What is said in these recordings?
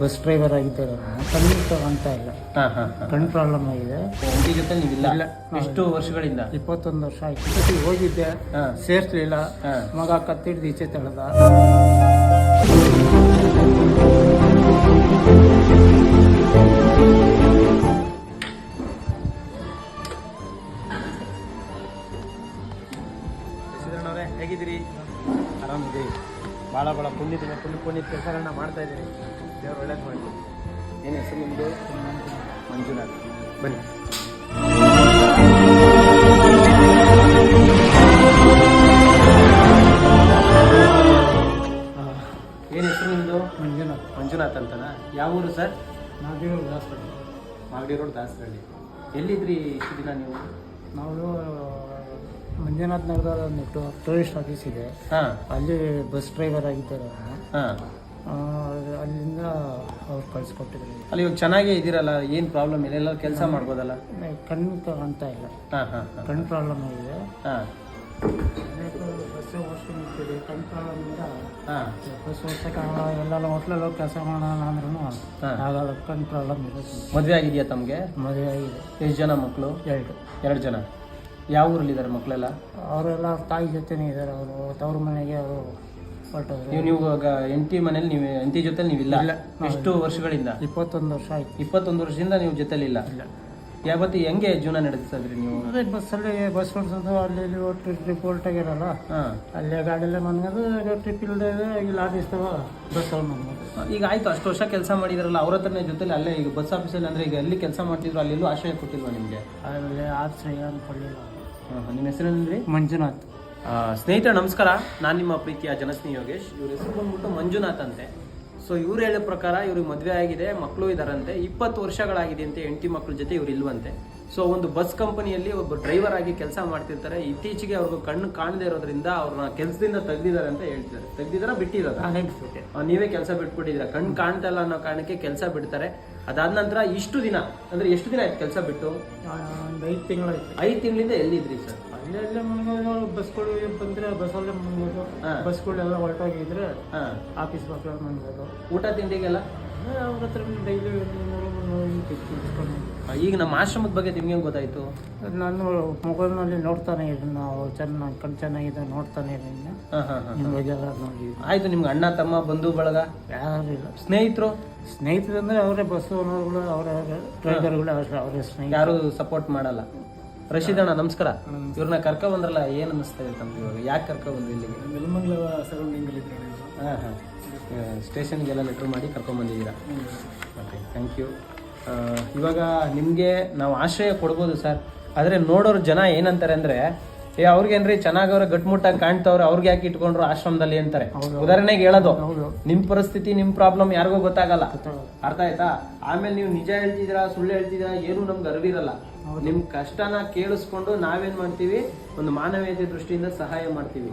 Bus driver ಆಗಿದ್ದಾರೆ ಕಣ್ಣು ತಗೊಂತ ಇಲ್ಲ. ಕಣ್ಣು ಪ್ರಾಬ್ಲಮ್ ಆಗಿದೆ. ಹೆಂಡತಿ ಜೊತೆ ನೀವಿಲ್ಲ. ಇಲ್ಲ. ಎಷ್ಟು ವರ್ಷಗಳಿಂದ? ಇಪ್ಪತ್ತೊಂದು ವರ್ಷ ಆಯ್ತು. ಜೊತೆಗೆ ಹೋಗಿದ್ದೆ. ಸೇರ್ಸ್ಲಿಲ್ಲ ಮಗ ಕತ್ತಿಡ್ದು ಈಚೆ ತಳೆದ. ಸಿದ್ದಣ್ಣವ್ರೆ ಹೇಗಿದ್ದೀರಿ? ಆರಾಮಿದ್ದೀರಿ? ಭಾಳ ಭಾಳ ಪುಣ್ಯದಿನ ಪುಣ್ಯ ಪುಣ್ಯ ಕೆಲಸಗಳನ್ನ ಮಾಡ್ತಾ ಇದ್ದೀರಿ. ದೇವ್ರು ಒಳ್ಳೇದು ಮಾಡಿ ಏನು ಹೆಸರು ನಿಮ್ಮದು ಮಂಜುನಾಥ್. ಬನ್ನಿ. ಏನು ಹೆಸರು ನಿಮ್ಮದು ಮಂಜುನಾಥ್. ಮಂಜುನಾಥ್ ಅಂತನಾ? ಯಾವ ಊರು sir? Magadi road Dasarahalli. Magadi road Dasarahalli. ಎಲ್ಲಿದ್ರಿ ಇಷ್ಟು ದಿನ ನೀವು? ನಾವು ಮಂಜುನಾಥ್ ನಗರದ ಒಂದು ಟೂರಿಸ್ಟ್ ಆಫೀಸ್ ಇದೆ. ಹಾಂ. ಅಲ್ಲಿ ಬಸ್ ಡ್ರೈವರ್ ಆಗಿದ್ದಾರೆ. ಹಾಂ. ಅಲ್ಲಿಂದ ಅವ್ರು ಕಳಿಸ್ಕೊಟ್ಟಿದ್ರು ಅಲ್ಲಿ ಇವಾಗ ಚೆನ್ನಾಗೇ ಇದ್ದೀರಲ್ಲ ಏನು ಪ್ರಾಬ್ಲಮ್ ಇಲ್ಲ ಎಲ್ಲ ಕೆಲಸ ಮಾಡ್ಬೋದಲ್ಲ? ಕಣ್ಣು ಅಂತ ಇಲ್ಲ. ಹಾಂ ಹಾಂ ಕಣ್ಣು ಪ್ರಾಬ್ಲಮ್ ಆಗಿದೆ. ಹಾಂ. ಅನೇಕ ವರ್ಷ ಓಡಿಸ್ಕೊಂಡಿರ್ತೀವಿ ಕಣ್ಣು ಪ್ರಾಬ್ಲಮಿಂದ ಹಾಂ. ಹೋಟ್ಲಲ್ಲಿ ಹೋಗಿ ಕೆಲಸ ಮಾಡೋಣ ಅಂದ್ರೂ ಆಗಲ್ಲ ಕಣ್ಣು ಪ್ರಾಬ್ಲಮ್ ಇರುತ್ತೆ ಮದುವೆ ಆಗಿದೆಯಾ ತಮಗೆ? ಮದುವೆ ಆಗಿದೆ. ಎಷ್ಟು ಜನ ಮಕ್ಕಳು ಎರಡು. ಎರಡು ಜನ. ಯಾವ ಊರಲ್ಲಿದ್ದಾರೆ ಮಕ್ಕಳೆಲ್ಲ ಅವರೆಲ್ಲ ತಾಯಿ ಜೊತೆನೇ ಇದ್ದಾರೆ. ಅವರು ತವ್ರ ಮನೆಗೆ ಅವರು ನೀವು ನೀವು ಇವಾಗ ಎಂಟಿ ಮನೇಲಿ ನೀವು ಎಂಟಿ ಜೊತೆ ನೀವಿಲ್ಲ? ಇಲ್ಲ. ಎಷ್ಟು ವರ್ಷಗಳಿಂದ? ಇಪ್ಪತ್ತೊಂದು ವರ್ಷ ಆಯ್ತು. ಇಪ್ಪತ್ತೊಂದು ವರ್ಷದಿಂದ ನೀವು ಜೊತೆಲಿಲ್ಲ? ಇಲ್ಲ. ಯಾವತ್ತಿ ಹೆಂಗೆ ಜೀವನ ನಡೆಸ್ತಿದ್ರಿ ನೀವು? ಅದೇ ಬಸ್ಸಲ್ಲಿ ಬಸ್ ಓಡಿಸೋದು ಅಲ್ಲಿ ಇಲ್ಲಿ ಒಟ್ಟು ಟ್ರಿಪ್ ಹೊರಟಾಗಿರಲ್ಲ ಹಾಂ. ಅಲ್ಲೇ ಗಾಡಿಯಲ್ಲೇ ಮನ್ಗದು ಟ್ರಿಪ್ ಇಲ್ಲದೆ ಇಲ್ಲಿ ಆಫೀಸ್ತವ ಬಸ್ಸಲ್ಲಿ ಮನ್ಗೋದು ಈಗ ಆಯ್ತು ಅಷ್ಟು ವರ್ಷ ಕೆಲಸ ಮಾಡಿದ್ರಲ್ಲ ಅವ್ರ ಹತ್ರನೇ ಜೊತೆಲಿ ಅಲ್ಲೇ ಈಗ ಬಸ್ ಆಫೀಸಲ್ಲಿ ಅಂದರೆ ಈಗ ಎಲ್ಲಿ ಕೆಲಸ ಮಾಡ್ತಿದ್ರು ಅಲ್ಲೆಲ್ಲೂ ಆಶ್ರಯ ಕೊಟ್ಟಿಲ್ವಾ ನಿಮಗೆ? ಅಲ್ಲಿ ಆಶ್ರಯ ಅನ್ಕೊಳ್ಳಿಲ್ಲ ನಿಮ್ಮ ಹೆಸರೇನಂದ್ರಿ? ಮಂಜುನಾಥ್. ಸ್ನೇಹಿತರೆ, ನಮಸ್ಕಾರ. ನಾನು ನಿಮ್ಮ ಪ್ರೀತಿಯ ಜನಸ್ನೇಹಿ ಯೋಗೇಶ್. ಇವ್ರ ಹೆಸರು ಬಂದ್ಬಿಟ್ಟು ಮಂಜುನಾಥ್ ಅಂತೆ. ಸೊ ಇವ್ರು ಹೇಳೋ ಪ್ರಕಾರ ಇವ್ರಿಗೆ ಮದುವೆ ಆಗಿದೆ ಮಕ್ಕಳು ಇದ್ದಾರಂತೆ ಇಪ್ಪತ್ತು ವರ್ಷಗಳಾಗಿದೆ ಅಂತ ಹೆಂಡತಿ ಮಕ್ಕಳ ಜೊತೆ ಇವ್ರು ಇಲ್ವಂತೆ. ಸೊ ಒಂದು ಬಸ್ ಕಂಪನಿಯಲ್ಲಿ ಒಬ್ಬ ಡ್ರೈವರ್ ಆಗಿ ಕೆಲಸ ಮಾಡ್ತಿರ್ತಾರೆ. ಇತ್ತೀಚೆಗೆ ಅವ್ರಿಗೆ ಕಣ್ಣು ಕಾಣದೇ ಇರೋದ್ರಿಂದ ಅವ್ರನ್ನ ಕೆಲಸದಿಂದ ತೆಗ್ದಿದ್ದಾರೆ ಅಂತ ಹೇಳ್ತಿದ್ದಾರೆ. ತೆಗ್ದಿದಾರ ಬಿಟ್ಬಿಟ್ಟೆ ನೀವೇ ಕೆಲಸ ಬಿಟ್ಬಿಟ್ಟಿದ್ದೀರಾ? ಕಣ್ಣು ಕಾಣ್ತಾ ಇಲ್ಲ ಅನ್ನೋ ಕಾರಣಕ್ಕೆ ಕೆಲಸ ಬಿಡ್ತಾರೆ. ಅದಾದ ನಂತರ ಇಷ್ಟು ದಿನ ಅಂದ್ರೆ ಎಷ್ಟು ದಿನ ಆಯ್ತು ಕೆಲಸ ಬಿಟ್ಟು? ಐದು ತಿಂಗಳು ಐದು ತಿಂಗಳಿಂದ ಎಲ್ಲಿದ್ರಿ ಸರ್? ಬಸ್ಗಳು ಬಂದ್ರೆ ಬಸ್ಸಲ್ಲೇ ಮನ್ಗೋದು ಹಾ. ಬಸ್ಗಳೆಲ್ಲ ಹೊರಟೋಗಿದ್ರೆ ಆಫೀಸ್ ಮಕ್ಕಳು ಊಟ ತಿಂಡಿಗೆಲ್ಲ? ಅವ್ರ ಹತ್ರ ಡೈಲಿ ಮುನ್ನೂರು ಮುನ್ನೂರು ತಿಳ್ಕೊಂಡು ಈಗ ನಮ್ಮ ಆಶ್ರಮದ ಬಗ್ಗೆ ನಿಮ್ಗೆ ಹೆಂಗ್ ಗೊತ್ತಾಯ್ತು? ನಾನು ಮೊಬೈಲ್ನಲ್ಲಿ ನೋಡ್ತಾನೆ ಇದ್ದೀನಿ ನಾವು ಚೆನ್ನಾಗಿ ಕಣ್ ಚೆನ್ನಾಗಿದೆ ನೋಡ್ತಾನೆ ಇದ್ದೀನಿ. ಹಾಂ ಹಾ, ಹಾ. ನಿಮ್ಮ ಬಗ್ಗೆ ಎಲ್ಲ ನೋಡಿ. ಆಯ್ತು ನಿಮ್ಗೆ ಅಣ್ಣ ತಮ್ಮ ಬಂಧು ಬಳಗ? ಯಾರು ಇಲ್ಲ. ಸ್ನೇಹಿತರು? ಸ್ನೇಹಿತರು ಅಂದರೆ ಅವರೇ ಬಸ್ ಓನರ್ಗಳು ಅವರೇ ಡ್ರೈವರ್ಗಳು ಅವರೇ ಅವರೇ ಸ್ನೇಹಿತರು. ಯಾರು ಸಪೋರ್ಟ್ ಮಾಡಲ್ಲ. ರಶೀದ್ ಅಣ್ಣ ನಮಸ್ಕಾರ. ಇವ್ರನ್ನ ಕರ್ಕ ಬಂದ್ರಲ್ಲ ಏನ್ ಅನಿಸ್ತಾ ಇದೆ ತಮ್ಗೆ ಇವಾಗ? ಯಾಕೆ ಕರ್ಕ ಬಂದ್ರಿ ಇಲ್ಲಿಗೆ? ನೆಲಮಂಗಲ ಸರೌಂಡಿಂಗಲ್ಲಿ ಹಾಂ ಹಾಂ. ಸ್ಟೇಷನ್ಗೆಲ್ಲ ಲೆಟ್ರ್ ಮಾಡಿ ಕರ್ಕೊಂಡ್ ಬಂದಿದ್ದೀರಾ? ಓಕೆ ಥ್ಯಾಂಕ್ ಯು ಇವಾಗ ನಿಮಗೆ ನಾವು ಆಶ್ರಯ ಕೊಡ್ಬೋದು ಸರ್. ಆದರೆ ನೋಡೋರು ಜನ ಏನಂತಾರೆ ಅಂದರೆ ಏ ಅವ್ರಿಗೇನ್ರಿ ಚೆನ್ನಾಗವ್ರೆ ಗಟ್ಮುಟ್ಟಾಗಿ ಕಾಣ್ತವ್ರೆ ಅವ್ರಿಗೆ ಯಾಕೆ ಇಟ್ಕೊಂಡ್ರು ಆಶ್ರಮದಲ್ಲಿ ಅಂತಾರೆ. ಉದಾಹರಣೆಗೆ ಹೇಳೋದು ನಿಮ್ಮ ನಿಮ್ ಪರಿಸ್ಥಿತಿ ನಿಮ್ಮ ಪ್ರಾಬ್ಲಮ್ ಯಾರಿಗೂ ಗೊತ್ತಾಗಲ್ಲ. ಗೊತ್ತಾಗಲ್ಲ. ಅರ್ಥ ಆಯ್ತಾ? ಆಮೇಲೆ ನೀವು ನಿಜ ಹೇಳ್ತಿದ್ದೀರಾ ಸುಳ್ಳು ಹೇಳ್ತಿದ್ದೀರಾ ಏನು ನಮ್ಗೆ ಅರಿವಿರಲ್ಲ. ನಿಮ್ಮ ಕಷ್ಟನ ಕೇಳಿಸ್ಕೊಂಡು ನಾವೇನ್ ಮಾಡ್ತೀವಿ? ಒಂದು ಮಾನವೀಯತೆ ದೃಷ್ಟಿಯಿಂದ ಸಹಾಯ ಮಾಡ್ತೀವಿ.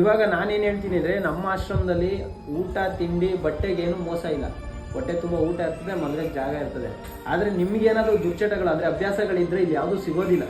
ಇವಾಗ ನಾನೇನು ಹೇಳ್ತೀನಿ ಅಂದ್ರೆ ನಮ್ಮ ಆಶ್ರಮದಲ್ಲಿ ಊಟ ತಿಂಡಿ ಬಟ್ಟೆಗೇನು ಮೋಸ ಇಲ್ಲ. ಹೊಟ್ಟೆ ತುಂಬ ಊಟ ಇರ್ತದೆ ಮಲಗಕ್ಕೆ ಜಾಗ ಇರ್ತದೆ. ಆದರೆ ನಿಮ್ಗೆ ದುರ್ಚಟಗಳು ಅಂದರೆ ಅಂದ್ರೆ ಅಭ್ಯಾಸಗಳಿದ್ರೆ ಇಲ್ಲಿ ಯಾವುದು ಸಿಗೋದಿಲ್ಲ.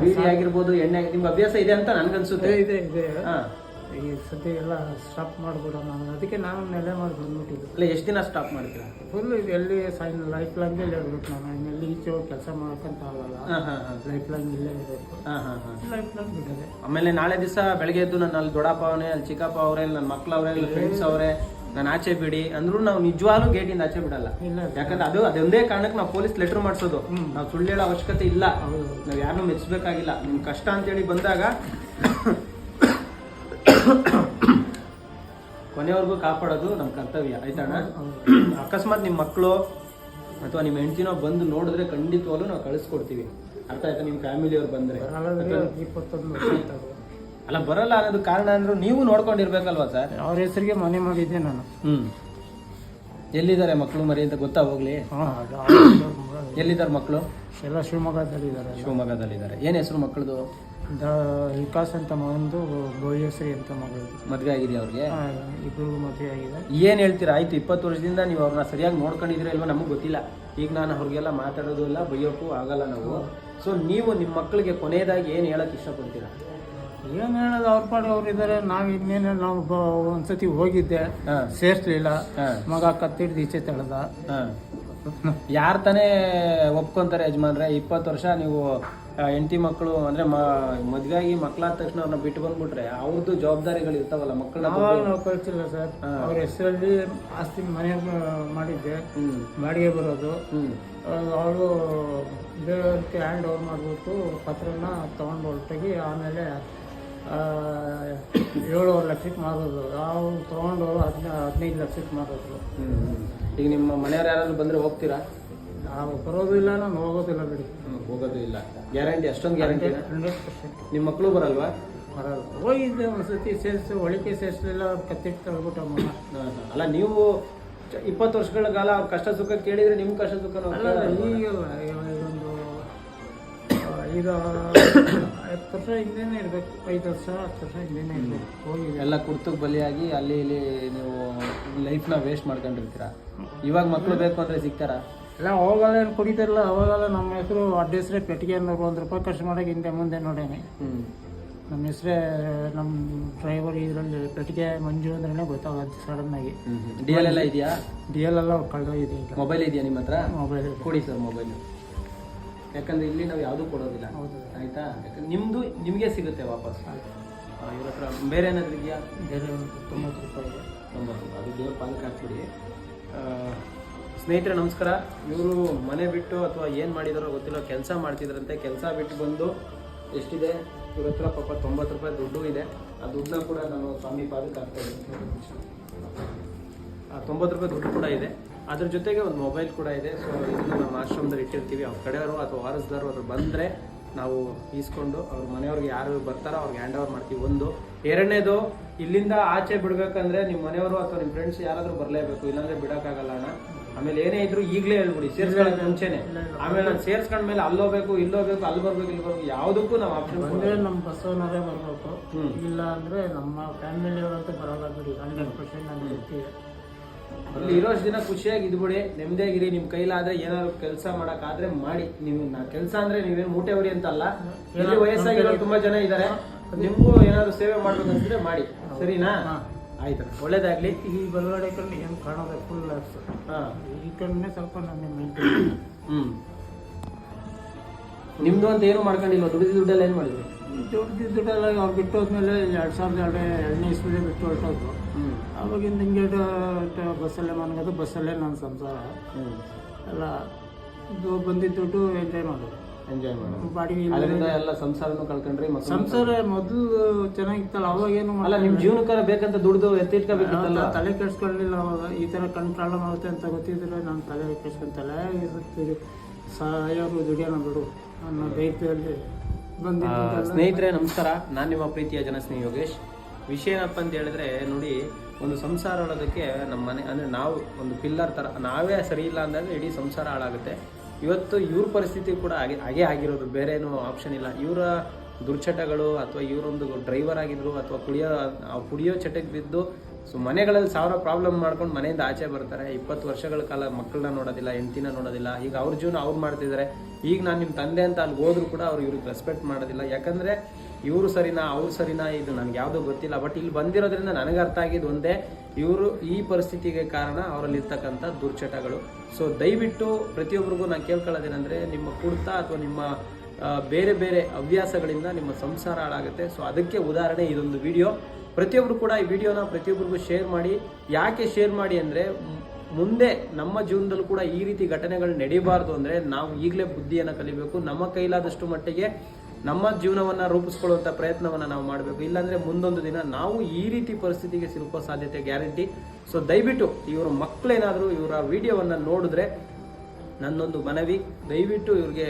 ಬೀಡಿ ಆಗಿರ್ಬೋದು ಎಣ್ಣೆ ಆಗಿ- ನಿಮ್ಗೆ ಅಭ್ಯಾಸ ಇದೆ ಅಂತ ನನಗನ್ಸುತ್ತೆ. ಇದೆ ಇದೆ ಹಾಂ. ಈ ಸದ್ಯ ಎಲ್ಲ ಸ್ಟಾಪ್ ಮಾಡ್ಬಿಡೋಣ ನಾನು. ಅದಕ್ಕೆ ನಾನು ನೆಲೆ ಮಾಡಿ ಬಂದ್ಬಿಟ್ಟಿದ್ದು. ಅಲ್ಲ ಎಷ್ಟು ದಿನ ಸ್ಟಾಪ್ ಮಾಡ್ತೀರಾ? ಫುಲ್ ಇದು ಎಲ್ಲಿ ಸೈನ್ ಲೈಫ್ ಲಾಂಗ್ ಇಲ್ಲೇ ಇರ್ಬೇಕು ನಾನು. ಇನ್ನೆಲ್ಲಿ ಈಚೆ ಹೋಗಿ ಕೆಲಸ ಮಾಡೋಕ್ಕಂತ ಆಗಲ್ಲ. ಹಾಂ ಹಾಂ ಹಾ. ಲೈಫ್ ಲಾಂಗ್ ಇಲ್ಲೇ ಇರಬೇಕು. ಹಾಂ ಹಾಂ ಹಾಂ. ಲೈಫ್ ಲಾಂಗ್ ಬಿಟ್ಟಿದೆ ಆಮೇಲೆ ನಾಳೆ ದಿವಸ ಬೆಳಗ್ಗೆ ಎದ್ದು ನಾನು ಅಲ್ಲಿ ದೊಡ್ಡಪ್ಪ ಅವನೇ ಅಲ್ಲಿ ಚಿಕ್ಕಪ್ಪ ಅವರೇ ನನ್ನ ಮಕ್ಳು ಅವರೇ ಅಲ್ಲಿ ಫ್ರೆಂಡ್ಸ್ ಅವರೇ ನಾನು ಆಚೆ ಬಿಡಿ ಅಂದ್ರೂ ನಾವು ನಿಜವಾಗ್ಲೂ ಗೇಟಿಂದ ಆಚೆ ಬಿಡಲ್ಲ. ಯಾಕಂದ್ರೆ ಅದು ಅದೊಂದೇ ಕಾರಣಕ್ಕೆ ನಾವು ಪೊಲೀಸ್ ಲೆಟರ್ ಮಾಡಿಸೋದು. ನಾವು ಸುಳ್ಳು ಹೇಳೋ ಅವಶ್ಯಕತೆ ಇಲ್ಲ. ನಾವು ಯಾರನ್ನೂ ಮೆಚ್ಚಬೇಕಾಗಿಲ್ಲ ನಿಮ್ ಕಷ್ಟ ಅಂತೇಳಿ ಬಂದಾಗ ಕೊನೆವರೆಗೂ ಕಾಪಾಡೋದು ನಮ್ಮ ಕರ್ತವ್ಯ. ಆಯ್ತಣ್ಣ ಅಕಸ್ಮಾತ್ ನಿಮ್ಮ ಮಕ್ಕಳು ಅಥವಾ ನಿಮ್ಮ ಹೆಂಡತಿನೋ ಬಂದು ನೋಡಿದ್ರೆ ಖಂಡಿತವಾಗ್ಲೂ ನಾವು ಕಳಿಸ್ಕೊಡ್ತೀವಿ. ಅರ್ಥ ಆಯ್ತಾ ನಿಮ್ಮ ಫ್ಯಾಮಿಲಿಯವ್ರು ಬಂದ್ರೆ? ಇಪ್ಪತ್ತೊಂದು. ಅಲ್ಲ ಬರಲ್ಲ ಅನ್ನೋದು ಕಾರಣ ಅಂದ್ರೆ ನೀವು ನೋಡ್ಕೊಂಡಿರ್ಬೇಕಲ್ವಾ ಸರ್? ಅವ್ರ ಹೆಸರಿಗೆ ಮನೆ ಮಾಡಿದ್ದೆ ನಾನು. ಹ್ಮ್. ಎಲ್ಲಿದ್ದಾರೆ ಮಕ್ಕಳು ಮರಿ ಅಂತ ಗೊತ್ತಾ ಹೋಗ್ಲಿ? ಹಾಂ ಎಲ್ಲಿದ್ದಾರೆ ಮಕ್ಕಳು? ಎಲ್ಲ ಶಿವಮೊಗ್ಗದಲ್ಲಿ ಇದ್ದಾರೆ. ಶಿವಮೊಗ್ಗದಲ್ಲಿದ್ದಾರೆ. ಏನ್ ಹೆಸರು ಮಕ್ಕಳದು? ವಿಕಾಸ್ ಅಂತ ಒಂದು ಬೋಯಶ್ರೀ ಅಂತ ಮಗಳು. ಮದ್ವೆ ಆಗಿದೆ ಅವ್ರಿಗೆ? ಇಬ್ಬರಿಗೂ ಇಬ್ರಿಗೂ ಮದುವೆ ಆಗಿದೆ. ಏನ್ ಹೇಳ್ತೀರಾ? ಆಯ್ತು ಇಪ್ಪತ್ತು ವರ್ಷದಿಂದ ನೀವು ಅವ್ರನ್ನ ಸರಿಯಾಗಿ ನೋಡ್ಕೊಂಡಿದ್ರೆ ಇಲ್ವಾ ನಮಗೆ ಗೊತ್ತಿಲ್ಲ. ಈಗ ನಾನು ಅವ್ರಿಗೆಲ್ಲ ಮಾತಾಡೋದು ಇಲ್ಲ ಬೈಯೋಕ್ಕೂ ಆಗಲ್ಲ ನಾವು. ಸೊ ನೀವು ನಿಮ್ಮ ಮಕ್ಕಳಿಗೆ ಕೊನೆಯದಾಗಿ ಏನು ಹೇಳಕ್ ಇಷ್ಟಪಡ್ತೀರಾ? ಏನು ಹೇಳೋದು? ಅವ್ರ ಪಾಡು ಅವ್ರು ಇದ್ದಾರೆ ನಾವು ಇನ್ನೇನು ನಾವು ಒಂದ್ಸತಿ ಹೋಗಿದ್ದೆ. ಸೇರ್ಸ್ಲಿಲ್ಲ. ಮಗ ಕತ್ತಿಡ್ದು ಈಚೆ ತೆಳೆದ. ಯಾರು ತಾನೇ ಒಪ್ಕೊಂತಾರೆ ಯಜಮಾನ್ರೆ? ಇಪ್ಪತ್ತು ವರ್ಷ ನೀವು ಹೆಂಡತಿ ಮಕ್ಕಳು ಅಂದ್ರೆ ಮದುವೆ ಆಗಿ ಮಕ್ಕಳಾದ ತಕ್ಷಣ ಅವ್ರನ್ನ ಬಿಟ್ಟು ಬಂದ್ಬಿಟ್ರೆ ಅವ್ರದ್ದು ಜವಾಬ್ದಾರಿಗಳು ಇರ್ತಾವಲ್ಲ ಮಕ್ಕಳನ್ನ ನಾವು ಕಳ್ಸಿಲ್ಲ ಸರ್. ಅವ್ರ ಹೆಸರಲ್ಲಿ ಆಸ್ತಿ ಮನೆ ಮಾಡಿದ್ದೆ. ಹ್ಮ್. ಬಾಡಿಗೆ ಬರೋದು. ಹ್ಮ್. ಅವಳು ಬೇರೆಯವ್ರಿಗೆ ಹ್ಯಾಂಡ್ ಓವರ್ ಮಾಡಿಬಿಟ್ಟು ಪತ್ರನ ತಗೊಂಡು ಹೊರಟಾಗಿ ಆಮೇಲೆ ಏಳುವರೆ ಲಕ್ಷಕ್ಕೆ ಮಾರೋದು. ನಾವು ತೊಗೊಂಡು ಹದಿನ ಹದಿನೈದು ಲಕ್ಷಕ್ಕೆ ಮಾರೋದು. ಈಗ ನಿಮ್ಮ ಮನೆಯವ್ರು ಯಾರಾದ್ರು ಬಂದರೆ ಹೋಗ್ತೀರಾ? ನಾವು ಬರೋದು ಇಲ್ಲ ನಾನು ಹೋಗೋದಿಲ್ಲ ಬಿಡಿ. ಹೋಗೋದು ಇಲ್ಲ. ಗ್ಯಾರಂಟಿ ಅಷ್ಟೊಂದು ಗ್ಯಾರಂಟಿ ಹಂಡ್ರೆಡ್ ಪರ್ಸೆಂಟ್. ನಿಮ್ಮ ಮಕ್ಕಳು ಬರಲ್ವಾ? ಬರಲ್ಲ. ಹೋಗಿದ್ದೆ ಒಂದು ಸತಿ ಸೇರಿಸಿ ಒಳಿಕೆ ಸೇರಿಸಲಿಲ್ಲ ಕತ್ತಿಟ್ಟು ತಳ್ಬಿಟ್ಟು ಅಮ್ಮ. ಅಲ್ಲ ನೀವು ಇಪ್ಪತ್ತು ವರ್ಷಗಳ ಕಾಲ ಅವ್ರ ಕಷ್ಟ ಸುಖ ಕೇಳಿದ್ರೆ ನಿಮ್ಮ ಕಷ್ಟ ಸುಖ ಈಗ ಇದೊಂದು ಈಗ ವರ್ಷ ಹಿಂದೆನೇ ಇರಬೇಕು. ಐದು ವರ್ಷ ಹತ್ತು ವರ್ಷ ಹಿಂದೆನೇ ಇರಬೇಕು. ಹೋಗಿ ಎಲ್ಲ ಕುರ್ತಕ್ಕೆ ಬಲಿಯಾಗಿ ಅಲ್ಲಿ ಇಲ್ಲಿ ನೀವು ಲೈಫ್ನ ವೇಸ್ಟ್ ಮಾಡ್ಕೊಂಡಿರ್ತೀರಾ? ಇವಾಗ ಮಕ್ಕಳು ಬೇಕು ಅಂದ್ರೆ ಸಿಗ್ತಾರಾ? ಎಲ್ಲ ಅವಾಗೆಲ್ಲ ಏನು ಕುಡಿತಾರಲ್ಲ ಅವಾಗೆಲ್ಲ ನಮ್ಮ ಹೆಸರು ಅಡ್ಡ ಹೆಸರೇ ಪೆಟ್ಟಿಗೆ ಅನ್ನೋರು ಒಂದು ರೂಪಾಯಿ ಖರ್ಚು ಮಾಡೋಕೆ ಹಿಂದೆ ಮುಂದೆ ನೋಡೇನೆ. ನಮ್ಮ ಹೆಸರೇ ನಮ್ಮ ಡ್ರೈವರ್ ಇದರಲ್ಲಿ ಪೆಟ್ಟಿಗೆ ಮಂಜು ಅಂದ್ರೇ ಗೊತ್ತಾಗುತ್ತೆ ಸಡನ್ನಾಗಿ ಡಿ ಎಲ್ ಎಲ್ಲ ಇದೆಯಾ? ಡಿ ಎಲ್ ಎಲ್ಲ ಕಳೆದ ಇದೆಯಾ ಮೊಬೈಲ್ ಇದೆಯಾ ನಿಮ್ಮ ಹತ್ರ? ಮೊಬೈಲ್ ಕೊಡಿ ಸರ್ ಮೊಬೈಲ್ ಯಾಕಂದ್ರೆ ಇಲ್ಲಿ ನಾವು ಯಾವುದು ಕೊಡೋದಿಲ್ಲ. ಆಯ್ತಾ? ಯಾಕಂದ್ರೆ ನಿಮ್ದು ನಿಮಗೆ ಸಿಗುತ್ತೆ ವಾಪಸ್. ಇವ್ರ ಹತ್ರ ಬೇರೆ ಏನಾದ್ರು ಇದೆಯಾ? ಬೇರೆ ತೊಂಬತ್ತು ರೂಪಾಯಿ. ತೊಂಬತ್ತು ಅದು ದೇವ್ರ ಪಾಲಕ್ ಹಾಕ್ಬಿಡಿ ಸ್ನೇಹಿತರೆ ನಮಸ್ಕಾರ. ಇವರು ಮನೆ ಬಿಟ್ಟು ಅಥವಾ ಏನು ಮಾಡಿದಾರೋ ಗೊತ್ತಿಲ್ಲ ಕೆಲಸ ಮಾಡ್ತಿದ್ರಂತೆ. ಕೆಲಸ ಬಿಟ್ಟು ಬಂದು ಎಷ್ಟಿದೆ? ಇವ್ರ ಹತ್ರ ಪಾಪ ತೊಂಬತ್ತು ರೂಪಾಯಿ ದುಡ್ಡು ಇದೆ. ಆ ದುಡ್ಡನ್ನ ಕೂಡ ನಾನು ಸ್ವಾಮಿ ಪಾದಕ್ಕೆ ಹಾಕ್ತಾ ಇದ್ದೀನಿ. ಆ ತೊಂಬತ್ತು ರೂಪಾಯಿ ದುಡ್ಡು ಕೂಡ ಇದೆ. ಅದ್ರ ಜೊತೆಗೆ ಒಂದು ಮೊಬೈಲ್ ಕೂಡ ಇದೆ. ಸೊ ಇದನ್ನು ನಮ್ಮ ಆಶ್ರಮದಲ್ಲಿ ಇಟ್ಟಿರ್ತೀವಿ. ಅವ್ರ ಕಡೆಯವರು ಅಥವಾ ವಾರಸ್ದಾರು ಅವರು ಬಂದರೆ ನಾವು ಈಸ್ಕೊಂಡು ಅವ್ರ ಮನೆಯವ್ರಿಗೆ ಯಾರು ಬರ್ತಾರೋ ಅವ್ರಿಗೆ ಹ್ಯಾಂಡ್ ಓವರ್ ಮಾಡ್ತೀವಿ. ಒಂದು. ಎರಡನೇದು ಇಲ್ಲಿಂದ ಆಚೆ ಬಿಡಬೇಕಂದ್ರೆ ನಿಮ್ಮ ಮನೆಯವರು ಅಥವಾ ನಿಮ್ಮ ಫ್ರೆಂಡ್ಸ್ ಯಾರಾದರೂ ಬರಲೇಬೇಕು. ಇಲ್ಲಾಂದರೆ ಬಿಡೋಕ್ಕಾಗಲ್ಲ ಅಣ್ಣ. ಆಮೇಲೆ ಏನೇ ಇದ್ರು ಈಗಲೇ ಹೇಳ್ಬಿಡಿ ಸೇರ್ಸ್ಕೊಳ್ಳೋಕೆ ಮುಂಚೆನೆ. ಆಮೇಲೆ ನಾನು ಸೇರ್ಸ್ಕೊಂಡ್ಮೇಲೆ ಅಲ್ಲೋಗ್ಬೇಕು ಇಲ್ಲೋಗ್ಬೇಕು ಅಲ್ಲಿ ಬರ್ಬೇಕು ಇಲ್ಲಿ ಬರ್ಬೇಕು ಯಾವುದಕ್ಕೂ ನಾವು ಆಪ್ಷನ್ ಬಂದರೆ ನಮ್ಮ ಬಸ್ಸವನವರೇ ಬರಬೇಕು. ಇಲ್ಲ ಅಂದರೆ ನಮ್ಮ ಫ್ಯಾಮಿಲಿಯವರಂತೂ ಬರೋಲ್ಲ ಬಿಡಿ ಹಂಡ್ರೆಡ್ ಪರ್ಸೆಂಟ್ ನಾನು ಇಲ್ಲಿ ಇರೋಷ್ಟು ದಿನ ಖುಷಿಯಾಗಿ ಇದ್ಬಿಡಿ ನೆಮ್ಮದಿಯಾಗಿರಿ ನಿಮ್ ಕೈಲಾದ್ರೆ ಏನಾದ್ರು ಕೆಲಸ ಮಾಡಕ್ಕಾದ್ರೆ ಮಾಡಿ. ನೀವು ಕೆಲಸ ಅಂದ್ರೆ ನೀವೇನು ಮೂಟೆ ಹೊರಿ ಅಂತಲ್ಲ. ಇಲ್ಲಿ ವಯಸ್ಸಾಗಿರೋ ತುಂಬಾ ಜನ ಇದ್ದಾರೆ ನಿಮ್ಗೂ ಏನಾದ್ರು ಸೇವೆ ಮಾಡ್ಬೇಕಂತಿದ್ರೆ ಮಾಡಿ. ಸರಿನಾ. ಆಯ್ತು. ಒಳ್ಳೇದಾಗ್ಲಿ. ಈ ಬಲಗಡೆ ಕಣ್ಣು ಏನು ಕಾಣೋದೆ? ಫುಲ್ ಲಾಸ್ ಹಾ. ಈ ಕಣ್ಣೇ ಸ್ವಲ್ಪ ನಾನು ಮೇಂಟೈನ್ ಹ್ಮ್. ನಿಮ್ದು ಅಂತ ಏನು ಮಾಡ್ಕೊಂಡಿಲ್ಲ ದುಡಿದ ದುಡ್ಡೆಲ್ಲ ಏನ್ ಮಾಡಿದ್ರಿ? ದುಡ್ಡು ದುಡ್ಡೆಲ್ಲ ಅವ್ರು ಬಿಟ್ಟು ಹೋದ್ಮೇಲೆ ಎರಡು ಸಾವಿರದ ಎರಡು ಎರಡನೇ ಇಸ್ವಿಲಿ ಬಿಟ್ಟು ಹೊರಟೋದ್ರು. ಹ್ಮ್. ಅವಾಗಿಂದ ಹಿಂಗೆ ಬಸ್ಸಲ್ಲೇ ಮನ್ಗೋದು ಬಸ್ಸಲ್ಲೇ ನನ್ನ ಸಂಸಾರ. ಎಲ್ಲ ಇದು ಬಂದಿದ್ದ ದುಡ್ಡು ಎಂಜಾಯ್ ಮಾಡೋದು. ಎಂಜಾಯ್ ಮಾಡೋದು. ಬಾಡಿಗೆ ಅದರಿಂದ ಎಲ್ಲ ಸಂಸಾರನು ಕಳ್ಕೊಂಡ್ರಿ ಸಂಸಾರ ಮೊದಲು ಚೆನ್ನಾಗಿತ್ತಲ್ಲ ಅವಾಗೇನು ಅಲ್ಲ ನಿಮ್ಮ ಜೀವನಕ್ಕಾರ ಬೇಕಂತ ದುಡ್ದು ಎತ್ತಿಟ್ಕೋಬೇಕಿತ್ತಲ್ಲ ನಾನು ತಲೆ ಕೆಡ್ಸ್ಕೊಳ್ಳಿಲ್ಲ ಅವಾಗ. ಈ ಥರ ಕಣ್ ಪ್ರಾಬ್ಲಮ್ ಆಗುತ್ತೆ ಅಂತ ಗೊತ್ತಿದ್ರೆ ನಾನು ತಲೆ ಕೆಡ್ಸ್ಕೊಂತಲ್ಲ ಸಾಯೋರು ದುಡಿಯೋಣ ಬಿಡು ಅನ್ನೋ ಧೈರ್ಯದಲ್ಲಿ ಸ್ನೇಹಿತರೆ ನಮಸ್ಕಾರ. ನಾನು ನಿಮ್ಮ ಪ್ರೀತಿಯ ಜನಸ್ನೇಹಿ ಯೋಗೇಶ್. ವಿಷಯ ಏನಪ್ಪ ಅಂತ ಹೇಳಿದ್ರೆ ನೋಡಿ ಒಂದು ಸಂಸಾರ ಹಾಳೋದಕ್ಕೆ ನಮ್ಮ ಮನೆ ಅಂದರೆ ನಾವು ಒಂದು ಪಿಲ್ಲರ್ ಥರ ನಾವೇ ಸರಿ ಇಲ್ಲ ಅಂದರೆ ಇಡೀ ಸಂಸಾರ ಹಾಳಾಗುತ್ತೆ. ಇವತ್ತು ಇವ್ರ ಪರಿಸ್ಥಿತಿ ಕೂಡ ಹಾಗೆ ಹಾಗೆ ಆಗಿರೋದು. ಬೇರೆ ಏನು ಆಪ್ಷನ್ ಇಲ್ಲ. ಇವರ ದುರ್ಚಟಗಳು ಅಥವಾ ಇವರೊಂದು ಡ್ರೈವರ್ ಆಗಿದ್ರು ಅಥವಾ ಕುಡಿಯೋ ಕುಡಿಯೋ ಚಟಕ್ಕೆ ಬಿದ್ದು ಸೊ ಮನೆಗಳಲ್ಲಿ ಸಾವಿರ ಪ್ರಾಬ್ಲಮ್ ಮಾಡ್ಕೊಂಡು ಮನೆಯಿಂದ ಆಚೆ ಬರ್ತಾರೆ. ಇಪ್ಪತ್ತು ವರ್ಷಗಳ ಕಾಲ ಮಕ್ಕಳನ್ನ ನೋಡೋದಿಲ್ಲ, ಹೆಂಡ್ತಿನ ನೋಡೋದಿಲ್ಲ. ಈಗ ಅವ್ರ ಜೀವನ ಅವ್ರು ಮಾಡ್ತಿದ್ದಾರೆ ಈಗ ನಾನು ನಿಮ್ಮ ತಂದೆ ಅಂತ ಅಲ್ಲಿ ಹೋದ್ರು ಕೂಡ ಅವ್ರು ಇವ್ರಿಗೆ ರೆಸ್ಪೆಕ್ಟ್ ಮಾಡೋದಿಲ್ಲ. ಯಾಕಂದರೆ ಇವರು ಸರಿನಾ, ಅವ್ರು ಸರಿನಾ ಇದು ನನಗೆ ಯಾವುದೂ ಗೊತ್ತಿಲ್ಲ. ಬಟ್ ಇಲ್ಲಿ ಬಂದಿರೋದ್ರಿಂದ ನನಗೆ ಅರ್ಥ ಆಗಿದ್ದು ಒಂದೇ, ಇವರು ಈ ಪರಿಸ್ಥಿತಿಗೆ ಕಾರಣ ಅವರಲ್ಲಿರ್ತಕ್ಕಂಥ ದುರ್ಚಟಗಳು. ಸೊ ದಯವಿಟ್ಟು ಪ್ರತಿಯೊಬ್ಬರಿಗೂ ನಾನು ಕೇಳ್ಕೊಳ್ಳೋದೇನೆಂದರೆ ನಿಮ್ಮ ಕುಡ್ತ ಅಥವಾ ನಿಮ್ಮ ಬೇರೆ ಬೇರೆ ಹವ್ಯಾಸಗಳಿಂದ ನಿಮ್ಮ ಸಂಸಾರ ಹಾಳಾಗುತ್ತೆ. ಸೊ ಅದಕ್ಕೆ ಉದಾಹರಣೆ ಇದೊಂದು ವಿಡಿಯೋ ಪ್ರತಿಯೊಬ್ಬರು ಕೂಡ ಈ ವಿಡಿಯೋನ ಪ್ರತಿಯೊಬ್ಬರಿಗೂ ಶೇರ್ ಮಾಡಿ. ಯಾಕೆ ಶೇರ್ ಮಾಡಿ ಅಂದರೆ, ಮುಂದೆ ನಮ್ಮ ಜೀವನದಲ್ಲೂ ಕೂಡ ಈ ರೀತಿ ಘಟನೆಗಳು ನಡೀಬಾರ್ದು ಅಂದರೆ ನಾವು ಈಗಲೇ ಬುದ್ಧಿಯನ್ನು ಕಲಿಬೇಕು. ನಮ್ಮ ಕೈಲಾದಷ್ಟು ಮಟ್ಟಿಗೆ ನಮ್ಮ ಜೀವನವನ್ನು ರೂಪಿಸ್ಕೊಳ್ಳುವಂಥ ಪ್ರಯತ್ನವನ್ನು ನಾವು ಮಾಡಬೇಕು. ಇಲ್ಲಾಂದರೆ ಮುಂದೊಂದು ದಿನ ನಾವು ಈ ರೀತಿ ಪರಿಸ್ಥಿತಿಗೆ ಸಿಲುಕೋ ಸಾಧ್ಯತೆ ಗ್ಯಾರಂಟಿ. ಸೊ ದಯವಿಟ್ಟು ಇವರು ಮಕ್ಕಳೇನಾದರೂ ಇವರ ವಿಡಿಯೋವನ್ನು ನೋಡಿದ್ರೆ ನನ್ನೊಂದು ಮನವಿ. ದಯವಿಟ್ಟು ಇವ್ರಿಗೆ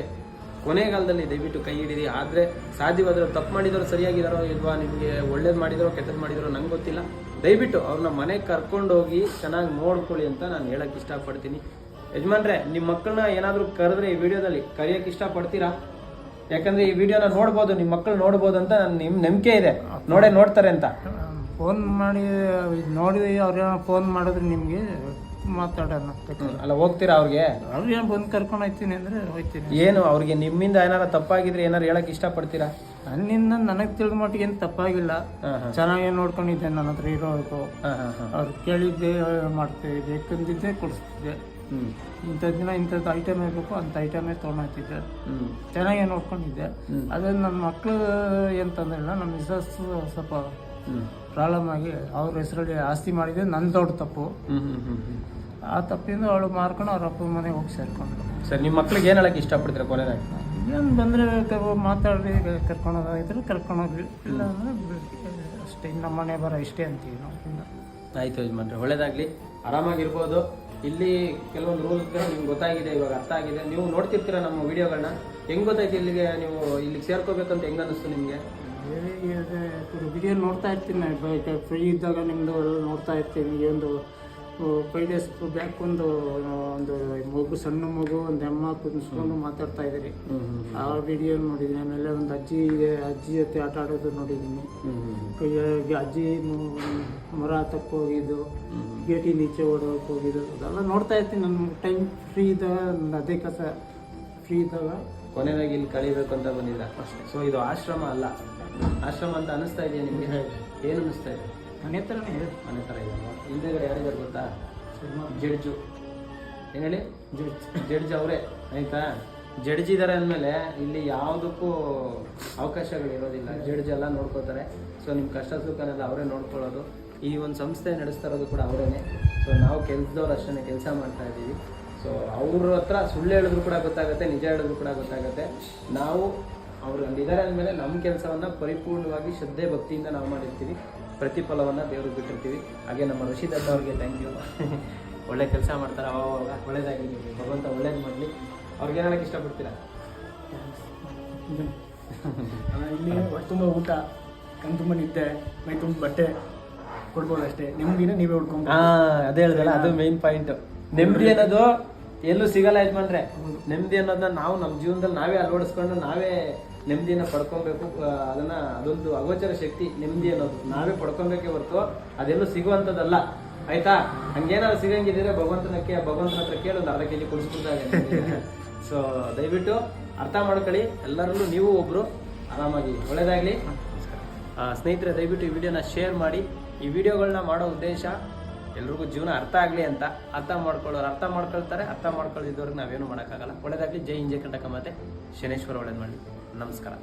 ಕೊನೆಗಾಲದಲ್ಲಿ ದಯವಿಟ್ಟು ಕೈ ಹಿಡಿದಿ ಆದರೆ ಸಾಧ್ಯವಾದರೂ ತಪ್ಪು ಮಾಡಿದವರು ಸರಿಯಾಗಿದಾರೋ ಇಲ್ವಾ, ನಿಮಗೆ ಒಳ್ಳೇದು ಮಾಡಿದರೋ ಕೆಟ್ಟದ್ದು ಮಾಡಿದರೋ ನಂಗೆ ಗೊತ್ತಿಲ್ಲ. ದಯವಿಟ್ಟು ಅವ್ರನ್ನ ಮನೆಗೆ ಕರ್ಕೊಂಡೋಗಿ ಚೆನ್ನಾಗಿ ನೋಡ್ಕೊಳ್ಳಿ ಅಂತ ನಾನು ಹೇಳಕ್ಕೆ ಇಷ್ಟಪಡ್ತೀನಿ. ಯಜಮಾನ್ರೆ ನಿಮ್ಮ ಮಕ್ಕಳನ್ನ ಏನಾದರೂ ಕರೆದ್ರೆ ಈ ವಿಡಿಯೋದಲ್ಲಿ ಕರೆಯೋಕ್ಕೆ ಇಷ್ಟಪಡ್ತೀರಾ? ಯಾಕಂದ್ರೆ ಈ ವಿಡಿಯೋನ ನೋಡ್ಬೋದು ನಿಮ್ಮ ಮಕ್ಕಳು ನೋಡ್ಬೋದು ಅಂತ ನನ್ನ ನಿಮ್ಮ ನಂಬಿಕೆ ಇದೆ. ನೋಡೇ, ನೋಡ್ತಾರೆ ಅಂತ. ಫೋನ್ ಮಾಡಿ ನೋಡಿ ಅವ್ರೇನೋ ಫೋನ್ ಮಾಡಿದ್ರೆ ನಿಮಗೆ ಮಾತಾಡೋಣ ಅಲ್ಲ ಹೋಗ್ತೀರಾ ಅವ್ರಿಗೆ? ಅವ್ರು ಏನು ಬಂದು ಕರ್ಕೊಂಡು ಹೋಗ್ತೀನಿ ಅಂದರೆ ಹೋಗ್ತೀನಿ ಏನು ಅವ್ರಿಗೆ ನಿಮ್ಮಿಂದ ಏನಾರ ತಪ್ಪಾಗಿದ್ರೆ ಏನಾರು ಹೇಳಕ್ ಇಷ್ಟಪಡ್ತೀರಾ? ನನ್ನಿಂದ ನನಗೆ ತಿಳಿದ ಮಟ್ಟಿಗೆ ಏನು ತಪ್ಪಾಗಿಲ್ಲ. ಚೆನ್ನಾಗಿ ಹಾ. ಚೆನ್ನಾಗೇ ನೋಡ್ಕೊಂಡಿದ್ದೆ ನನ್ನ ಹತ್ರ ಇರೋವರೆಗೂ ಹಾ ಹಾ ಹಾ. ಅವ್ರು ಕೇಳಿದ್ದೆ ಮಾಡ್ತೀವಿ ಬೇಕಂದಿದ್ದೆ ಕೊಡಿಸ್ತಿದ್ದೆ. ಹ್ಞೂ ಇಂಥ ದಿನ ಇಂಥದ್ದು ಐಟಮ್ ಇರಬೇಕು ಅಂತ ಐಟಮೇ ತೊಗೊಂಡೋಗ್ತಿದ್ದೆ ಹ್ಞೂ ಚೆನ್ನಾಗೇ ನೋಡ್ಕೊಂಡಿದ್ದೆ. ಹ್ಮ್. ಅದೇ ನನ್ನ ಮಕ್ಕಳು ಏನು ತೊಂದರೆ ಇಲ್ಲ ನಮ್ಮ ಮಿಸಸ್ ಸ್ವಲ್ಪ ಪ್ರಾಬ್ಲಮ್ ಆಗಿ ಅವ್ರ ಹೆಸರಲ್ಲಿ ಆಸ್ತಿ ಮಾಡಿದ್ರೆ ನನ್ನ ದೊಡ್ಡ ತಪ್ಪು. ಆ ತಪ್ಪಿಂದ ಅವಳು ಮಾರ್ಕೊಂಡು ಅವ್ರ ಅಪ್ಪನ ಮನೆಗೆ ಹೋಗಿ ಸೇರ್ಕೊಂಡು ಸರ್ ನಿಮ್ಮ ಮಕ್ಳಿಗೆ ಏನು ಹೇಳಕ್ಕೆ ಇಷ್ಟಪಡ್ತೀರಾ ಕೊನೆ ಏನು ಬಂದರೆ ಮಾತಾಡ್ರಿ ಕರ್ಕೊಂಡೋಗಿದ್ರೆ ಕರ್ಕೊಂಡೋಗ್ರಿ ಇಲ್ಲ ಅಂದರೆ ಅಷ್ಟೇ ಇನ್ನು ನಮ್ಮ ಮನೆ ಬರೋ ಇಷ್ಟೇ ಅಂತೀವಿ ನಾವು ಆಯ್ತು ಯಜಮಾನ್ರೆ ಒಳ್ಳೇದಾಗಲಿ. ಆರಾಮಾಗಿರ್ಬೋದು. ಇಲ್ಲಿ ಕೆಲವೊಂದು ರೂಲ್ಸ್ ನಿಮ್ಗೆ ಗೊತ್ತಾಗಿದೆ ಇವಾಗ ಅರ್ಥ ಆಗಿದೆ. ನೀವು ನೋಡ್ತಿರ್ತೀರಾ ನಮ್ಮ ವೀಡಿಯೋಗಳನ್ನ ಹೆಂಗೆ ಗೊತ್ತಾಯ್ತು ಇಲ್ಲಿಗೆ ನೀವು ಇಲ್ಲಿಗೆ ಸೇರ್ಕೋಬೇಕಂತ ಹೆಂಗೆ ಅನ್ನಿಸ್ತು ನಿಮಗೆ? ವಿಡಿಯೋ ನೋಡ್ತಾ ಇರ್ತೀನಿ ಫ್ರೀ ಇದ್ದಾಗ ನಿಮ್ಮದು ನೋಡ್ತಾ ಇರ್ತೀನಿ. ಒಂದು ಫೈವ್ ಡೇಸ್ ಬ್ಯಾಕ್ ಒಂದು ಒಂದು ಮಗು ಸಣ್ಣ ಮಗು ಒಂದು ಅಮ್ಮ ಕುಂದಿಸ್ಕೊಂಡು ಮಾತಾಡ್ತಾ ಇದ್ದೀರಿ ಆ ವಿಡಿಯೋ ನೋಡಿದ್ದೀನಿ. ಆಮೇಲೆ ಒಂದು ಅಜ್ಜಿ ಅಜ್ಜಿ ಜೊತೆ ಆಟ ಆಡೋದು ನೋಡಿದ್ದೀನಿ. ಅಜ್ಜಿ ಮರ ಹತ್ತಕ್ಕೆ ಹೋಗಿದ್ದು. ಗೇಟಿ ನೀಚೆ ಓಡೋಕೆ ಹೋಗಿದ್ದು. ಅದೆಲ್ಲ ನೋಡ್ತಾ ಇರ್ತೀನಿ. ನನ್ನ ಟೈಮ್ ಫ್ರೀ ಇದ್ದಾಗ ಅದೇ ಕಸ ಫ್ರೀ ಇದ್ದಾಗ. ಕೊನೆದಾಗಿ ಇಲ್ಲಿ ಕಳಿಬೇಕು ಅಂತ ಬಂದಿದ್ರ ಸೊ ಇದು ಆಶ್ರಮ ಅಲ್ಲ. ಆಶ್ರಮ ಅಂತ ಅನಿಸ್ತಾ ಇದೆಯಾ ನಿಮಗೆ? ಏನು ಅನಿಸ್ತಾ ಇದೆ? ಮನೆ ಥರನೇ ಇದೆ. ಮನೆ ಥರ ಇದೆ ಹಿಂದೆಗಡೆ ಯಾರಿದ್ದಾರೆ ಗೊತ್ತಾ? ಜಡ್ಜು. ಏನು ಹೇಳಿ? ಜಡ್ಜ್. ಅವರೇ. ಆಯಿತಾ? ಜಡ್ಜ್ ಇದ್ದಾರೆ ಅಂದಮೇಲೆ ಇಲ್ಲಿ ಯಾವುದಕ್ಕೂ ಅವಕಾಶಗಳು ಇರೋದಿಲ್ಲ ಜಡ್ಜ್ ಎಲ್ಲ ನೋಡ್ಕೋತಾರೆ. ಸೊ ನಿಮ್ಮ ಕಷ್ಟ ಸುಖನೆಲ್ಲ ಅವರೇ ನೋಡ್ಕೊಳ್ಳೋದು. ಈ ಒಂದು ಸಂಸ್ಥೆ ನಡೆಸ್ತಾ ಇರೋದು ಕೂಡ ಅವರೇನೆ. ಸೊ ನಾವು ಕೆಲಸದವ್ರು ಅಷ್ಟೇ ಕೆಲಸ ಮಾಡ್ತಾ ಇದ್ದೀವಿ. ಅವ್ರ ಹತ್ರ ಸುಳ್ಳು ಹೇಳಿದ್ರು ಕೂಡ ಗೊತ್ತಾಗುತ್ತೆ ನಿಜ ಹೇಳಿದ್ರು ಕೂಡ ಗೊತ್ತಾಗುತ್ತೆ. ನಾವು ಅವ್ರು ಅಲ್ಲಿದ್ದಾರೆ ಅಂದಮೇಲೆ ನಮ್ಮ ಕೆಲಸವನ್ನು ಪರಿಪೂರ್ಣವಾಗಿ ಶ್ರದ್ಧೆ ಭಕ್ತಿಯಿಂದ ನಾವು ಮಾಡಿರ್ತೀವಿ. ಪ್ರತಿಫಲವನ್ನು ದೇವ್ರಿಗೆ ಬಿಟ್ಟಿರ್ತೀವಿ. ಹಾಗೆ ನಮ್ಮ ಅಕ್ಕ ಅವ್ರಿಗೆ ಥ್ಯಾಂಕ್ ಯು ಒಳ್ಳೆ ಕೆಲಸ ಮಾಡ್ತಾರೆ ಅವಾಗ ಒಳ್ಳೇದಾಗಿ ಭಗವಂತ ಒಳ್ಳೇದು ಮಾಡಲಿ. ಅವ್ರಿಗೆ ಏನಕ್ಕೆ ಇಷ್ಟಪಡ್ತೀರಾ? ಇಲ್ಲಿ ತುಂಬ ಊಟ ಕಣ್ ತುಂಬ ನಿದ್ದೆ ಮೈ ತುಂಬ ಬಟ್ಟೆ ಕೊಡ್ಬೋದು ಅಷ್ಟೇ ನಿಮ್ಗಿನ ನೀವೇ ಹುಡ್ಕೊಂಡು ಹಾ ಅದೇ ಹೇಳಿದ್ರಲ್ಲ ಅದು ಮೇನ್ ಪಾಯಿಂಟ್ ನೆಮ್ಮದಿ ಅನ್ನೋದು ಎಲ್ಲೂ ಸಿಗಲ್ಲ ಯಜಮಾನ್ರೆ. ನೆಮ್ಮದಿ ಅನ್ನೋದನ್ನ ನಾವು ನಮ್ಮ ಜೀವನದಲ್ಲಿ ನಾವೇ ಅಳವಡಿಸ್ಕೊಂಡು ನಾವೇ ನೆಮ್ಮದಿನ ಪಡ್ಕೊಬೇಕು. ಅದನ್ನ, ಅದೊಂದು ಅಗೋಚರ ಶಕ್ತಿ, ನೆಮ್ಮದಿ ಅನ್ನೋದು. ನಾವೇ ಪಡ್ಕೊಬೇಕೇ ಹೊರತು ಅದೆಲ್ಲೂ ಸಿಗುವಂಥದ್ದಲ್ಲ. ಆಯ್ತಾ? ಹಂಗೇನಾದ್ರು ಸಿಗಂಗಿದ್ರೆ ಭಗವಂತನಕ್ಕೆ, ಭಗವಂತನ ಹತ್ರ ಕೇಳಿ ಒಂದು ಅರ್ಧ ಕೆಜಿ ಕುಡಿಸ್ಬಿಟ್ಟಾಗ ಸೊ ದಯವಿಟ್ಟು ಅರ್ಥ ಮಾಡ್ಕೊಳ್ಳಿ. ಎಲ್ಲರಲ್ಲೂ ನೀವು ಒಬ್ರು. ಆರಾಮಾಗಿ. ಒಳ್ಳೇದಾಗ್ಲಿ. ಸ್ನೇಹಿತರೆ, ದಯವಿಟ್ಟು ಈ ವಿಡಿಯೋನ ಶೇರ್ ಮಾಡಿ. ಈ ವಿಡಿಯೋಗಳನ್ನ ಮಾಡೋ ಉದ್ದೇಶ ಎಲ್ರಿಗೂ ಜೀವನ ಅರ್ಥ ಆಗಲಿ ಅಂತ ಅರ್ಥ ಮಾಡ್ಕೊಳ್ಳೋರು ಅರ್ಥ ಮಾಡ್ಕೊಳ್ತಾರೆ, ಅರ್ಥ ಮಾಡ್ಕೊಳ್ಳಿದ್ದವ್ರಿಗೆ ನಾವೇನು ಮಾಡೋಕ್ಕಾಗಲ್ಲ. ಒಳ್ಳೇದಾಗಲಿ. ಜೈ ಇಂಜೆ ಕಂಟಕ ಮತ್ತೆ ಶನೇಶ್ವರ ಒಳ್ಳೇದು ಮಾಡಿ ನಮಸ್ಕಾರ.